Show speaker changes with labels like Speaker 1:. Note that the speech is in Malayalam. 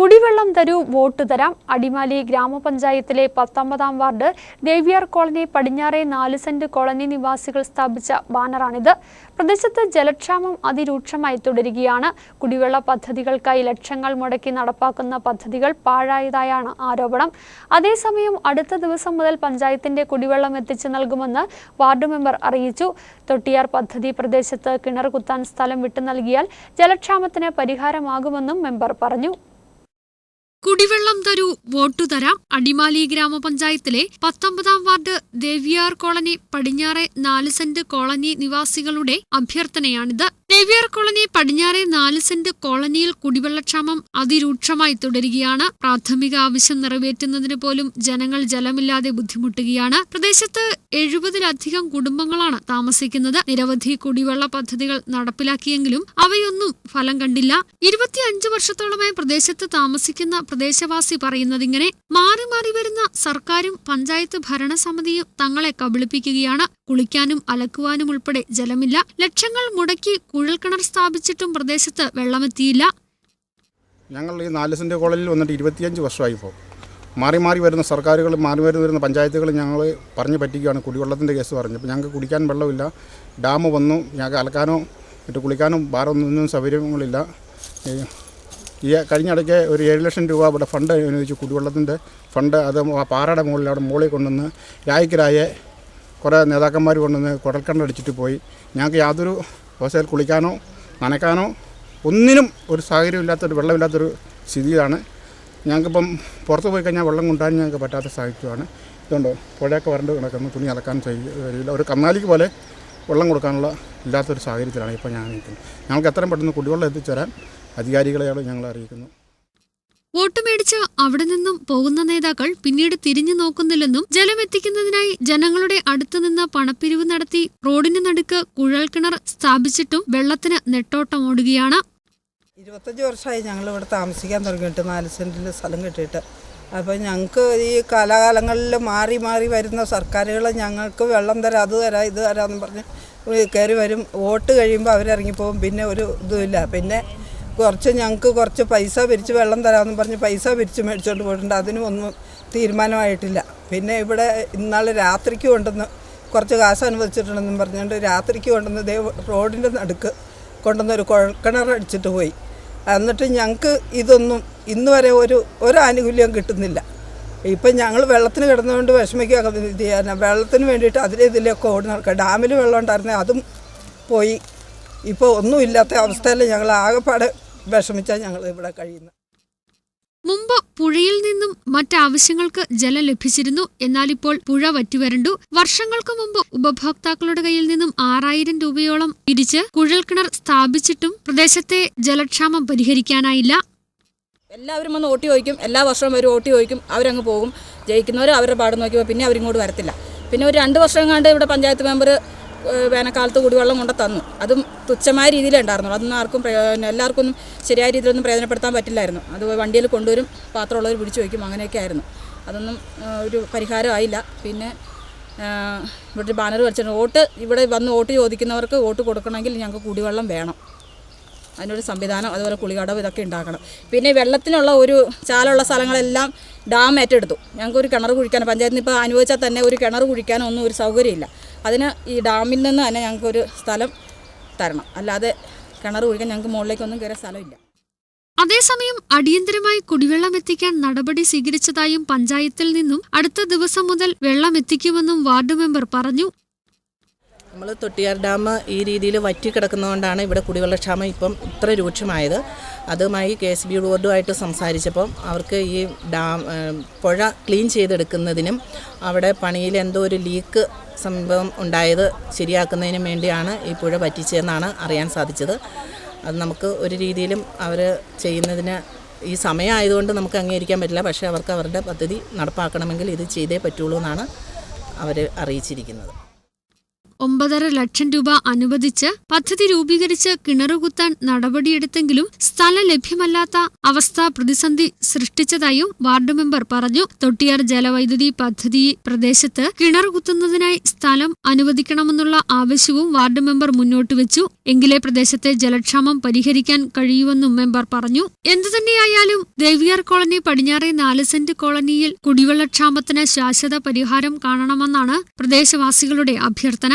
Speaker 1: കുടിവെള്ളം തരൂ വോട്ട് തരാം. അടിമാലി ഗ്രാമപഞ്ചായത്തിലെ പത്തൊമ്പതാം വാർഡ് ദേവിയാർ കോളനി പടിഞ്ഞാറെ നാല് സെന്റ് കോളനി നിവാസികൾ സ്ഥാപിച്ച ബാനറാണിത്. പ്രദേശത്ത് ജലക്ഷാമം അതിരൂക്ഷമായി തുടരുകയാണ്. കുടിവെള്ള പദ്ധതികൾക്കായി ലക്ഷങ്ങൾ മുടക്കി നടപ്പാക്കുന്ന പദ്ധതികൾ പാഴായതായാണ് ആരോപണം. അതേസമയം അടുത്ത ദിവസം മുതൽ പഞ്ചായത്തിന്റെ കുടിവെള്ളം എത്തിച്ചു നൽകുമെന്ന് വാർഡ് മെമ്പർ അറിയിച്ചു. തൊട്ടിയാർ പദ്ധതി പ്രദേശത്ത് കിണർ കുത്താൻ സ്ഥലം വിട്ടു നൽകിയാൽ ജലക്ഷാമത്തിന് പരിഹാരമാകുമെന്നും മെമ്പർ പറഞ്ഞു. കുടിവെള്ളം തരൂ വോട്ടു തരാം. അടിമാലി ഗ്രാമപഞ്ചായത്തിലെ പത്തൊമ്പതാം വാർഡ് ദേവിയാർ കോളനി പടിഞ്ഞാറെ നാല് സെന്റ് കോളനി നിവാസികളുടെ അഭ്യർത്ഥനയാണിത്. ദേവിയാർ കോളനി പടിഞ്ഞാറെ നാല് സെന്റ് കോളനിയിൽ കുടിവെള്ളക്ഷാമം അതിരൂക്ഷമായി തുടരുകയാണ്. പ്രാഥമിക ആവശ്യം നിറവേറ്റുന്നതിന് പോലും ജനങ്ങൾ ജലമില്ലാതെ ബുദ്ധിമുട്ടുകയാണ്. പ്രദേശത്ത് എഴുപതിലധികം കുടുംബങ്ങളാണ് താമസിക്കുന്നത്. നിരവധി കുടിവെള്ള പദ്ധതികൾ നടപ്പിലാക്കിയെങ്കിലും അവയൊന്നും ഫലം കണ്ടില്ല. ഇരുപത്തിയഞ്ച് വർഷത്തോളമായി പ്രദേശത്ത് താമസിക്കുന്ന പ്രദേശവാസി പറയുന്നതിങ്ങനെ മാറി മാറി വരുന്ന സർക്കാരും പഞ്ചായത്ത് ഭരണസമിതിയും തങ്ങളെ കബളിപ്പിക്കുകയാണ്. കുളിക്കാനും അലക്കുവാനും ഉൾപ്പെടെ ജലമില്ല. ലക്ഷങ്ങൾ മുടക്കി കുഴൽക്കിണർ സ്ഥാപിച്ചിട്ടും പ്രദേശത്ത് വെള്ളമെത്തിയില്ല.
Speaker 2: ഞങ്ങൾ ഈ നാല് സെന്റ് കോളേജിൽ വന്നിട്ട് ഇരുപത്തിയഞ്ച് വർഷമായി ഇപ്പോൾ. മാറി മാറി വരുന്ന സർക്കാരുകൾ മാറി മാറി വരുന്ന പഞ്ചായത്തുകൾ ഞങ്ങൾ പറഞ്ഞു പറ്റിക്കുകയാണ്. കുടിവെള്ളത്തിന്റെ കേസ് പറഞ്ഞു. അപ്പോൾ ഞങ്ങൾക്ക് കുടിക്കാൻ വെള്ളമില്ല. ഡാം വന്നു. ഞങ്ങൾക്ക് അലക്കാനോ മറ്റു കുളിക്കാനോ വേറൊന്നും സൗകര്യങ്ങളില്ല. ഈ കഴിഞ്ഞ ഇടയ്ക്ക് ഒരു ഏഴ് ലക്ഷം രൂപ ഇവിടെ ഫണ്ട് അനുവദിച്ചു കുടിവെള്ളത്തിന്റെ ഫണ്ട്. അത് പാറയുടെ മുകളിൽ അവിടെ മുകളിൽ കൊണ്ടുവന്ന് രായ്ക്കരായ കുറേ നേതാക്കന്മാർ കൊണ്ടുവന്ന് കുടൽക്കണ്ണടിച്ചിട്ട് പോയി. ഞങ്ങൾക്ക് യാതൊരു അവസ്ഥയിൽ കുളിക്കാനോ നനയ്ക്കാനോ ഒന്നിനും ഒരു സാഹചര്യമില്ലാത്തൊരു വെള്ളമില്ലാത്തൊരു സ്ഥിതിയാണ് ഞങ്ങൾക്കിപ്പം പുറത്ത് പോയി കഴിഞ്ഞാൽ വെള്ളം കൊണ്ടാൻ ഞങ്ങൾക്ക് പറ്റാത്ത സാഹചര്യമാണ്. ഇതുകൊണ്ട് പുഴയൊക്കെ വരണ്ട് കിടക്കുന്നു തുണി അലക്കാൻ കഴിയില്ല. ഒരു കന്നാലിക്ക് പോലെ വെള്ളം കൊടുക്കാനുള്ള ഇല്ലാത്തൊരു സാഹചര്യത്തിലാണ് ഇപ്പോൾ ഞാൻ നിൽക്കുന്നത്. ഞങ്ങൾക്ക് എത്രയും പെട്ടെന്ന് കുടിവെള്ളം എത്തിച്ചേരാൻ അധികാരികളെയാണ് ഞങ്ങൾ അറിയിക്കുന്നു
Speaker 1: വോട്ട് മേടിച്ച് അവിടെ നിന്നും പോകുന്ന നേതാക്കൾ പിന്നീട് തിരിഞ്ഞു നോക്കുന്നില്ലെന്നും ജലമെത്തിക്കുന്നതിനായി ജനങ്ങളുടെ അടുത്തുനിന്ന് പണപ്പിരിവ് നടത്തി റോഡിന് നടുക്ക് കുഴൽക്കിണർ സ്ഥാപിച്ചിട്ടും വെള്ളത്തിന് നെട്ടോട്ടം ഓടുകയാണ്.
Speaker 3: ഇരുപത്തഞ്ച് വർഷമായി ഞങ്ങൾ ഇവിടെ താമസിക്കാൻ തുടങ്ങിയിട്ട് നാല് സെന്റിൽ സ്ഥലം കിട്ടിയിട്ട്. അപ്പോൾ ഞങ്ങൾക്ക് ഈ കാലാകാലങ്ങളിൽ മാറി മാറി വരുന്ന സർക്കാരുകൾ ഞങ്ങൾക്ക് വെള്ളം തരാം അത് തരാം ഇത് തരാമെന്ന് പറഞ്ഞ് കയറി വരും. വോട്ട് കഴിയുമ്പോൾ അവരിറങ്ങിപ്പോകും. പിന്നെ ഒരു ഇതുമില്ല. പിന്നെ കുറച്ച് ഞങ്ങൾക്ക് കുറച്ച് പൈസ പിരിച്ച് വെള്ളം തരാമെന്ന് പറഞ്ഞ് പൈസ പിരിച്ച് മേടിച്ചുകൊണ്ട് പോയിട്ടുണ്ട്. അതിനും ഒന്നും തീരുമാനമായിട്ടില്ല. പിന്നെ ഇവിടെ ഇന്നാൾ രാത്രിക്ക് കൊണ്ടുവന്ന് കുറച്ച് കാശ് അനുവദിച്ചിട്ടുണ്ടെന്നും പറഞ്ഞുകൊണ്ട് രാത്രിക്ക് കൊണ്ടുവന്ന് ദേ റോഡിന്റെ നടുക്ക് കൊണ്ടുവന്ന് ഒരു കുഴൽക്കിണറടിച്ചിട്ട് പോയി. എന്നിട്ട് ഞങ്ങൾക്ക് ഇതൊന്നും ഇന്ന് വരെ ഒരു ഒരു ആനുകൂല്യം കിട്ടുന്നില്ല. ഇപ്പം ഞങ്ങൾ വെള്ളത്തിന് കിടന്നുകൊണ്ട് വിഷമിക്കുക ഇത് ചെയ്യാനാ. വെള്ളത്തിന് വേണ്ടിയിട്ട് അതിലെ ഇതിലൊക്കെ ഓടി നടക്കുക. ഡാമിൽ വെള്ളം ഉണ്ടായിരുന്നേ അതും പോയി. ഇപ്പോൾ ഒന്നുമില്ലാത്ത അവസ്ഥയിൽ ഞങ്ങൾ ആകെപ്പാടെ വിഷമിച്ചാൽ ഞങ്ങൾ ഇവിടെ കഴിയുന്നത്
Speaker 1: മുമ്പ് പുഴയിൽ നിന്നും മറ്റാവശ്യങ്ങൾക്ക് ജലം ലഭിച്ചിരുന്നു. എന്നാൽ ഇപ്പോൾ പുഴ വറ്റിവരണ്ടു. വർഷങ്ങൾക്ക് മുമ്പ് ഉപഭോക്താക്കളുടെ കയ്യിൽ നിന്നും ആറായിരം രൂപയോളം പിരിച്ച് കുഴൽക്കിണർ സ്ഥാപിച്ചിട്ടും പ്രദേശത്തെ ജലക്ഷാമം പരിഹരിക്കാനായില്ല.
Speaker 4: എല്ലാവരും വന്ന് ഓട്ടി ചോദിക്കും എല്ലാ വർഷവും അവർ ഓട്ടി ചോദിക്കും അവരങ്ങ് പോകും. ജയിക്കുന്നവർ അവരുടെ പാട് നോക്കിയപ്പോൾ പിന്നെ അവരിങ്ങോട്ട് വരത്തില്ല. പിന്നെ ഒരു രണ്ട് വർഷം കണ്ട് ഇവിടെ പഞ്ചായത്ത് മെമ്പർ വേനൽക്കാലത്ത് കുടിവെള്ളം കൊണ്ട് തന്നു. അതും തുച്ഛമായ രീതിയിലേ ഉണ്ടായിരുന്നുള്ളൂ അതൊന്നും ആർക്കും എല്ലാവർക്കും ശരിയായ രീതിയിലൊന്നും പ്രയോജനപ്പെടുത്താൻ പറ്റില്ലായിരുന്നു. അത് വണ്ടിയിൽ കൊണ്ടുവരും പാത്രമുള്ളവർ പിടിച്ചു വയ്ക്കും അങ്ങനെയൊക്കെ ആയിരുന്നു. അതൊന്നും ഒരു പരിഹാരമായില്ല പിന്നെ ഇവിടെ ഒരു ബാനർ വെച്ചിട്ടുണ്ട് വോട്ട് ഇവിടെ വന്ന് വോട്ട് ചോദിക്കുന്നവർക്ക് വോട്ട് കൊടുക്കണമെങ്കിൽ ഞങ്ങൾക്ക് കുടിവെള്ളം വേണം. അതിനൊരു സംവിധാനം അതുപോലെ കുളികടവ് ഇതൊക്കെ ഉണ്ടാക്കണം. പിന്നെ വെള്ളത്തിനുള്ള ഒരു ചാലുള്ള സ്ഥലങ്ങളെല്ലാം ഡാം ഏറ്റെടുത്തു. ഞങ്ങൾക്ക് ഒരു കിണർ കുഴിക്കാൻ പഞ്ചായത്തിന് ഇപ്പോൾ അനുവദിച്ചാൽ തന്നെ ഒരു കിണർ കുഴിക്കാനോ ഒന്നും ഒരു സൗകര്യമില്ല. അതിന് ഈ ഡാമിൽ നിന്ന് തന്നെ ഞങ്ങൾക്കൊരു സ്ഥലം തരണം. അല്ലാതെ കിണർ കുഴിക്കാൻ ഞങ്ങൾക്ക് മുകളിലേക്കൊന്നും കയറിയ സ്ഥലമില്ല.
Speaker 1: അതേസമയം അടിയന്തരമായി കുടിവെള്ളം എത്തിക്കാൻ നടപടി സ്വീകരിച്ചതായും പഞ്ചായത്തിൽ നിന്നും അടുത്ത ദിവസം മുതൽ വെള്ളം എത്തിക്കുമെന്നും വാർഡ് മെമ്പർ പറഞ്ഞു.
Speaker 5: നമ്മൾ തൊട്ടിയാർ ഡാം ഈ രീതിയിൽ വറ്റി കിടക്കുന്നതുകൊണ്ടാണ് ഇവിടെ കുടിവെള്ളക്ഷാമം ഇപ്പം ഇത്ര രൂക്ഷമായത്. അതുമായി കെ എസ് ബി ബോർഡുമായിട്ട് സംസാരിച്ചപ്പം അവർക്ക് ഈ ഡാം പുഴ ക്ലീൻ ചെയ്തെടുക്കുന്നതിനും അവിടെ പണിയിൽ എന്തോ ഒരു ലീക്ക് സംഭവം ഉണ്ടായത് ശരിയാക്കുന്നതിന് വേണ്ടിയാണ് ഈ പുഴ പറ്റിച്ചതെന്നാണ് അറിയാൻ സാധിച്ചത്. അത് നമുക്ക് ഒരു രീതിയിലും അവർ ചെയ്യുന്നതിന് ഈ സമയമായതുകൊണ്ട് നമുക്ക് അംഗീകരിക്കാൻ പറ്റില്ല. പക്ഷേ അവർക്ക് അവരുടെ പദ്ധതി നടപ്പാക്കണമെങ്കിൽ ഇത് ചെയ്തേ പറ്റുള്ളൂ എന്നാണ് അവർ അറിയിച്ചിരിക്കുന്നത്.
Speaker 1: ഒമ്പതര ലക്ഷം രൂപ അനുവദിച്ച് പദ്ധതി രൂപീകരിച്ച് കിണറുകുത്താൻ നടപടിയെടുത്തെങ്കിലും സ്ഥലം ലഭ്യമല്ലാത്ത അവസ്ഥ പ്രതിസന്ധി സൃഷ്ടിച്ചതായും വാർഡ് മെമ്പർ പറഞ്ഞു. തൊട്ടിയാർ ജലവൈദ്യുതി പദ്ധതി പ്രദേശത്ത് കിണറുകുത്തുന്നതിനായി സ്ഥലം അനുവദിക്കണമെന്നുള്ള ആവശ്യവും വാർഡ് മെമ്പർ മുന്നോട്ട് വെച്ചു. എങ്കിലേ പ്രദേശത്തെ ജലക്ഷാമം പരിഹരിക്കാൻ കഴിയുമെന്നും മെമ്പർ പറഞ്ഞു. എന്തുതന്നെയായാലും ദേവിയാർ കോളനി പടിഞ്ഞാറെ നാല് സെന്റ് കോളനിയിൽ കുടിവെള്ളക്ഷാമത്തിന് ശാശ്വത പരിഹാരം കാണണമെന്നാണ് പ്രദേശവാസികളുടെ അഭ്യർത്ഥന.